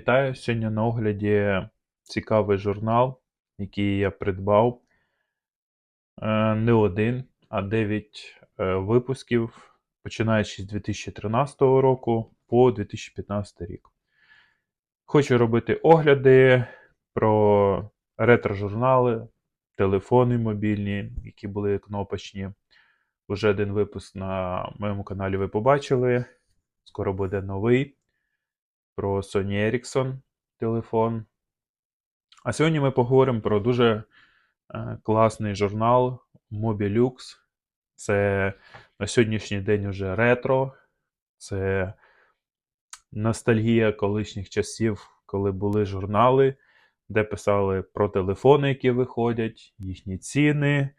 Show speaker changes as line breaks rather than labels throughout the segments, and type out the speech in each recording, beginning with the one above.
Вітаю! Сьогодні на огляді цікавий журнал, який я придбав. Е, Не один, а 9 е, випусків, починаючи з 2013 року по 2015 рік. Хочу робити огляди про ретро-журнали, телефони мобільні, які були кнопочні. Уже один випуск на моєму каналі ви побачили. Скоро буде новий про Sony Ericsson телефон. А сьогодні ми поговоримо про дуже е, класний журнал Mobilux. Це на сьогоднішній день уже ретро. Це ностальгія колишніх часів, коли були журнали, де писали про телефони, які виходять, їхні ціни,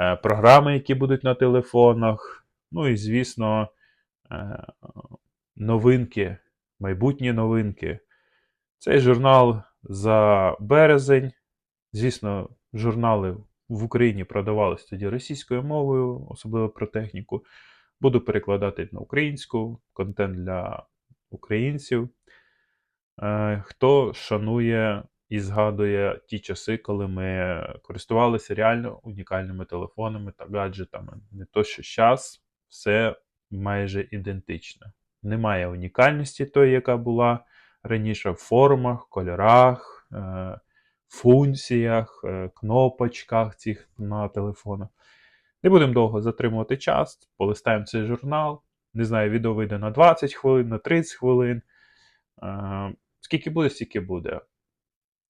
е, програми, які будуть на телефонах. Ну і, звісно, е, новинки майбутні новинки. Цей журнал за березень. Звісно, журнали в Україні продавалися тоді російською мовою, особливо про техніку. Буду перекладати на українську, контент для українців. Е, Хто шанує і згадує ті часи, коли ми користувалися реально унікальними телефонами та гаджетами. Не то, що зараз все майже ідентично немає унікальності тої, яка була раніше в формах, кольорах, е, функціях, е, кнопочках цих на телефонах. Не будемо довго затримувати час, полистаємо цей журнал. Не знаю, відео вийде на 20 хвилин, на 30 хвилин. Е, скільки буде, стільки буде.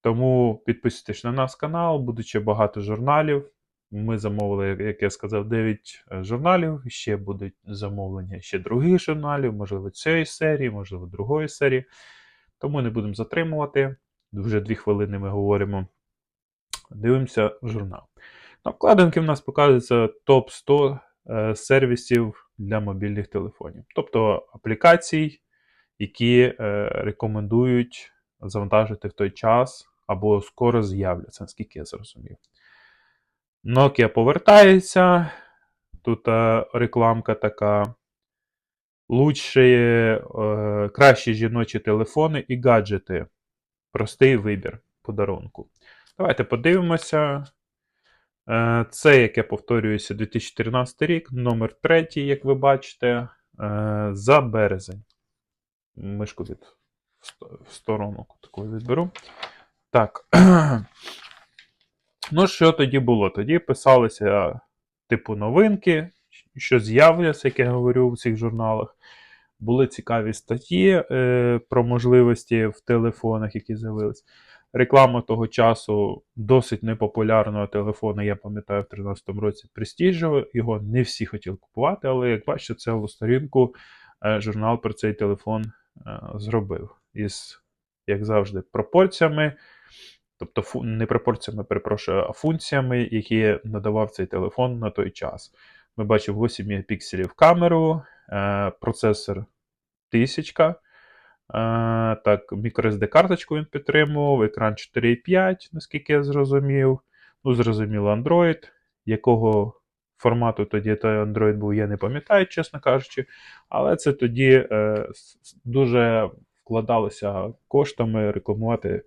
Тому підписуйтесь на наш канал, будучи багато журналів. Ми замовили, як я сказав, 9 журналів. Ще будуть замовлення ще других журналів, можливо, цієї серії, можливо, другої серії. Тому не будемо затримувати. Вже 2 хвилини ми говоримо. Дивимося журнал. На вкладинки в нас показується топ-100 е, сервісів для мобільних телефонів. Тобто аплікацій, які е, рекомендують завантажити в той час або скоро з'являться, наскільки я зрозумів. Nokia повертається. Тут е, рекламка така. Лучші, е, кращі жіночі телефони і гаджети. Простий вибір подарунку. Давайте подивимося. Е, це, як я повторююся, 2014 рік, номер 3, як ви бачите, за березень. Мишку від в сторону таку відберу. Так. Ну, що тоді було? Тоді писалися, типу, новинки, що з'являться, як я говорю в цих журналах. Були цікаві статті е, про можливості в телефонах, які з'явились. Реклама того часу досить непопулярного телефону, я пам'ятаю, в 2013 році Prestige, Його не всі хотіли купувати, але, як бачите, цілу сторінку е, журнал про цей телефон е, зробив. Із, як завжди, пропорціями. Тобто не пропорціями, перепрошую, а функціями, які надавав цей телефон на той час. Ми бачимо 8 мегапікселів камеру, е, процесор 1000. Е, так, microSD карточку він підтримував, екран 4,5, наскільки я зрозумів. Ну, зрозуміло, Android. Якого формату тоді той Android був, я не пам'ятаю, чесно кажучи. Але це тоді е, дуже вкладалося коштами рекламувати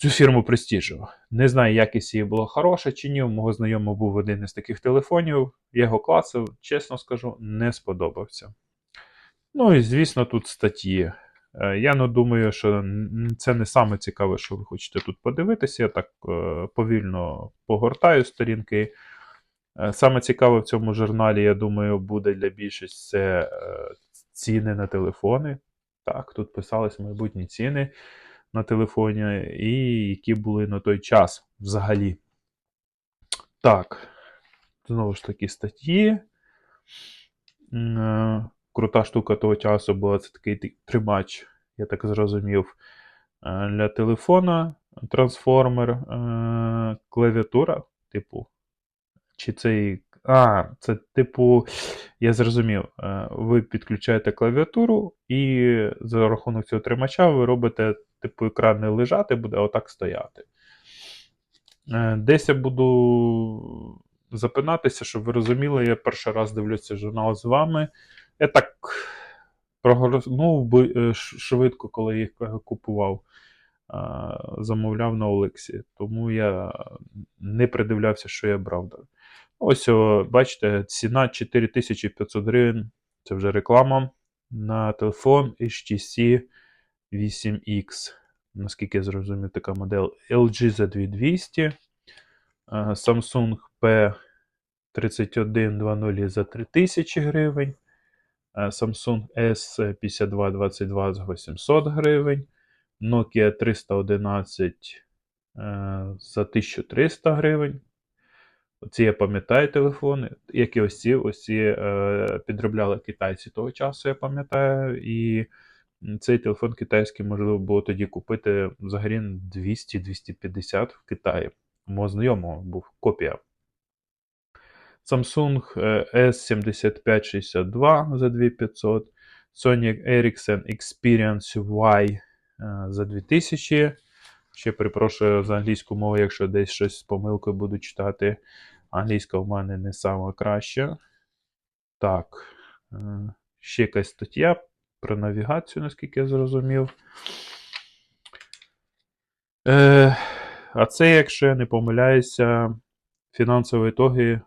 цю фірму Prestige. Не знаю, якість її була хороша чи ні. У мого знайомого був один із таких телефонів. Я його класив, чесно скажу, не сподобався. Ну і, звісно, тут статті. Е, я не думаю, що це не саме цікаве, що ви хочете тут подивитися. Я так е, повільно погортаю сторінки. Е, саме цікаве в цьому журналі, я думаю, буде для більшості це ціни на телефони. Так, тут писались майбутні ціни на телефоні, і які були на той час взагалі. Так, знову ж таки, статті. Е, крута штука того часу була це такий тримач, я так зрозумів, е, для телефона, трансформер, е, клавіатура, типу. Чи цей. А, це, типу, я зрозумів, ви підключаєте клавіатуру, і за рахунок цього тримача ви робите типу, екран не лежати, буде отак стояти. Е, десь я буду запинатися, щоб ви розуміли, я перший раз дивлюся журнал з вами. Я так прогорнув е, швидко, коли їх е, купував. Замовляв на Олексі. Тому я не придивлявся, що я брав. Ось, бачите, ціна 4500 гривень. Це вже реклама на телефон HTC 8X. Наскільки я зрозумів, така модель LG Z2200, е, Samsung P3120 за 3000 гривень, Samsung S5222 за 800 гривень, Nokia 311 е, за 1300 гривень. Оці я пам'ятаю телефони, як і ось ці, ось ці е, підробляли китайці того часу, я пам'ятаю. І цей телефон китайський можливо було тоді купити взагалі 200-250 в Китаї. Мого знайомого був копія. Samsung е, S7562 за 2500, Sony Ericsson Experience Y е, за 2000. Ще перепрошую за англійську мову, якщо десь щось з помилкою буду читати. Англійська в мене не сама. Так. е, Ще якась стаття про навігацію, наскільки я зрозумів. Е, а це, якщо я не помиляюся, фінансові ітоги.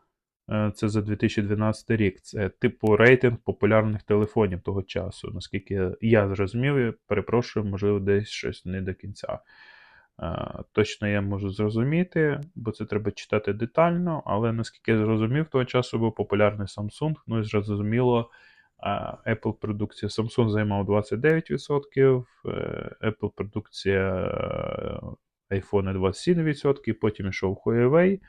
е, Це за 2012 рік. Це типу рейтинг популярних телефонів того часу. Наскільки я- зрозумів, перепрошую, можливо, десь щось не до кінця. Е, Точно я можу зрозуміти, бо це треба читати детально, але наскільки я зрозумів, того часу був популярний Samsung, ну і зрозуміло, Apple продукція Samsung займав 29%, е, Apple продукція е, iPhone 27%, потім йшов Huawei, е,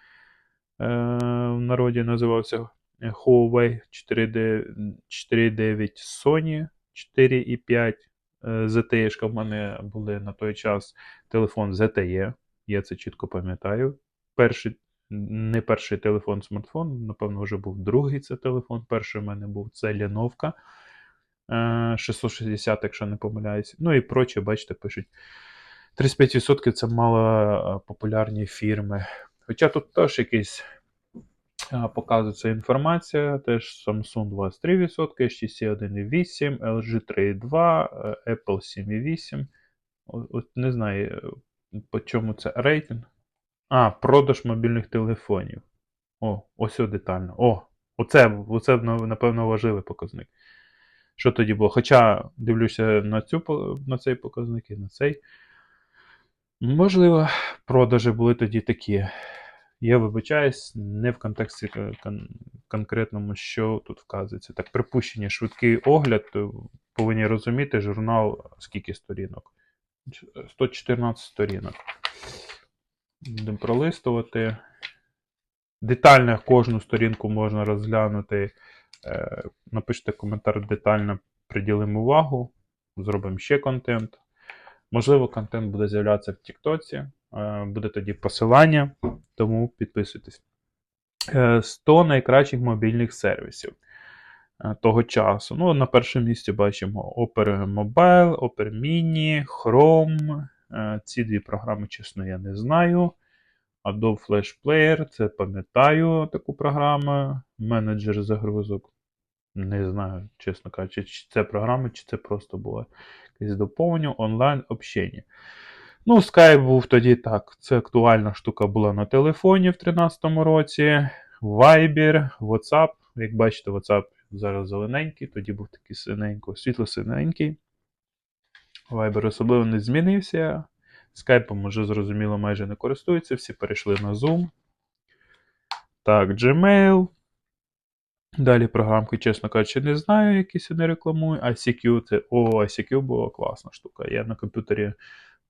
в народі називався Huawei 4.9 Sony 4.5. ZTE в мене були на той час телефон ZTE, я це чітко пам'ятаю. Перший, не перший телефон смартфон, напевно, вже був другий це телефон. Перший в мене був це Леновка е, 660, якщо не помиляюсь. Ну і проче, бачите, пишуть. 35% це мало популярні фірми. Хоча тут теж якийсь показується інформація, теж Samsung 23%, HTC 1,8, LG 3,2, е, Apple 7,8. О- От не знаю, е, по чому це рейтинг. А, продаж мобільних телефонів. О, ось о детально. О, оце, оце напевно важливий показник. Що тоді було? Хоча дивлюся на, цю, на цей показник і на цей. Можливо, продажі були тоді такі. Я вибачаюсь, не в контексті кон- кон- конкретному, що тут вказується. Так, припущення, швидкий огляд, то повинні розуміти журнал, скільки сторінок. 114 сторінок. Будемо пролистувати. Детально кожну сторінку можна розглянути. Е, Напишіть коментар детально, приділимо увагу, зробимо ще контент. Можливо, контент буде з'являтися в Тіктоці, е, буде тоді посилання, тому підписуйтесь. Е, 100 найкращих мобільних сервісів е, того часу. Ну, на першому місці бачимо Opera Mobile, Opera Mini, Chrome. Е, Ці дві програми, чесно, я не знаю. Adobe Flash Player, це пам'ятаю таку програму. Менеджер загрузок. Не знаю, чесно кажучи, чи це програма, чи це просто було якесь доповнення онлайн общення. Ну, Skype був тоді так. Це актуальна штука була на телефоні в 2013 році. Viber, WhatsApp. Як бачите, WhatsApp зараз зелененький, тоді був такий синенько, світло-синенький. Viber особливо не змінився. Скайпом вже зрозуміло майже не користуються, всі перейшли на Zoom. Так, Gmail. Далі програмки, чесно кажучи, не знаю, які сюди рекламую. ICQ це. О, ICQ була класна штука. Я на комп'ютері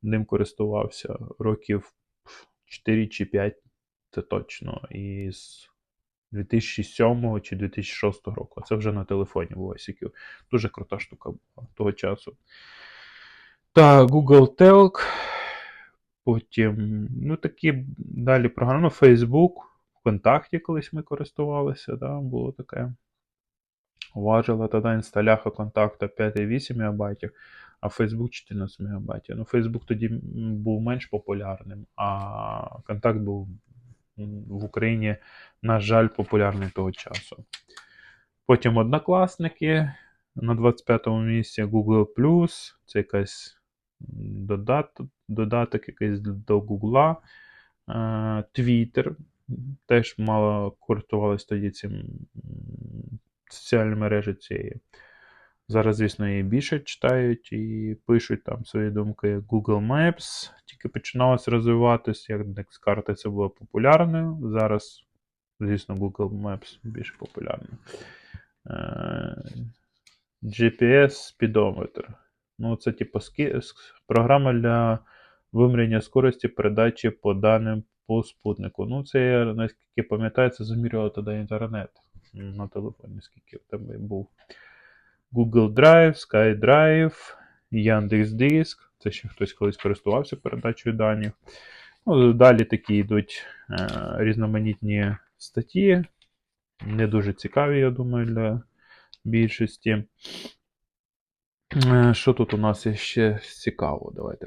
ним користувався років 4 чи 5, це точно. І з 2007 чи 2006 року. Це вже на телефоні був ICQ. Дуже крута штука була того часу. Так, Google Talk. Потім, ну, такі далі програми. Ну, Facebook, ВКонтакті колись ми користувалися, да, було таке. Важила тоді інсталяха контакта 5,8 МБ, а Facebook 14 МБ. Ну, Facebook тоді був менш популярним, а контакт був в Україні, на жаль, популярний того часу. Потім однокласники, На 25-му місці Google це якась додаток, додаток якийсь до Google. Twitter. Теж мало користувалися тоді цим м, соціальною мережею цією. Зараз, звісно, її більше читають і пишуть там свої думки. Google Maps тільки починалось розвиватися, як Nextcard це було популярною. Зараз, звісно, Google Maps більш популярний. Е, GPS спідометр. Ну, це типу програма для виміряння скорості передачі по даним по спутнику. Ну, це я наскільки пам'ятаю, це замірював тоді інтернет на телефоні, скільки тебе був. Google Drive, SkyDrive, Яндекс.Диск. Це ще хтось колись користувався передачею даних. Ну, далі такі йдуть е, різноманітні статті. Не дуже цікаві, я думаю, для більшості. Е, Що тут у нас ще цікаво? Давайте